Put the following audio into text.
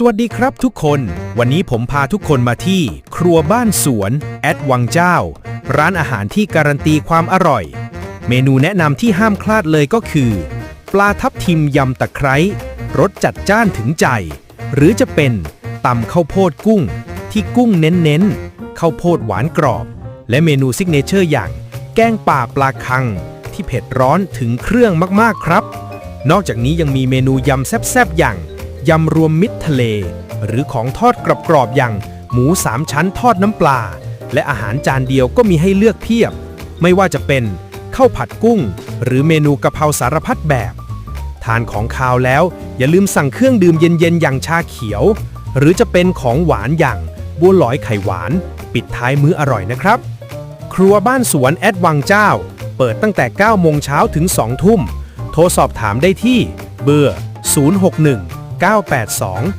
สวัสดีครับทุกคน วันนี้ผมพาทุกคนมาที่ ครัวบ้านสวน แอดวังเจ้า ร้านอาหารที่การันตีความอร่อย เมนูแนะนำที่ห้ามคลาดเลยก็คือ ปลาทับทิมยำตะไคร้รสจัดจ้านถึงใจ หรือจะเป็นตำข้าวโพดกุ้ง ที่กุ้งเน้นๆข้าวโพดหวานกรอบ และเมนูซิกเนเจอร์อย่าง แกงป่าปลาคัง ที่เผ็ดร้อนถึงเครื่องมากๆครับ นอกจากนี้ยังมีเมนูยำแซ่บๆอย่าง ยำรวมมิตรทะเล หรือของทอดกรอบๆอย่าง หมูสามชั้นทอดน้ำปลา และอาหารจานเดียวก็มีให้เลือกเพียบ ไม่ว่าจะเป็นข้าวผัดกุ้ง หรือเมนูกะเพราสารพัดแบบ ทานของคาวแล้วอย่าลืมสั่งเครื่องดื่มเย็นๆ อย่างชาเขียว หรือจะเป็นของหวานอย่างบัวลอยไข่หวาน ปิดท้ายมื้ออร่อยนะครับ ครัวบ้านสวนแอดวังเจ้า เปิดตั้งแต่ 9 โมงเช้าถึง 2 ทุ่ม โทรสอบถามได้ที่เบอร์ 061 982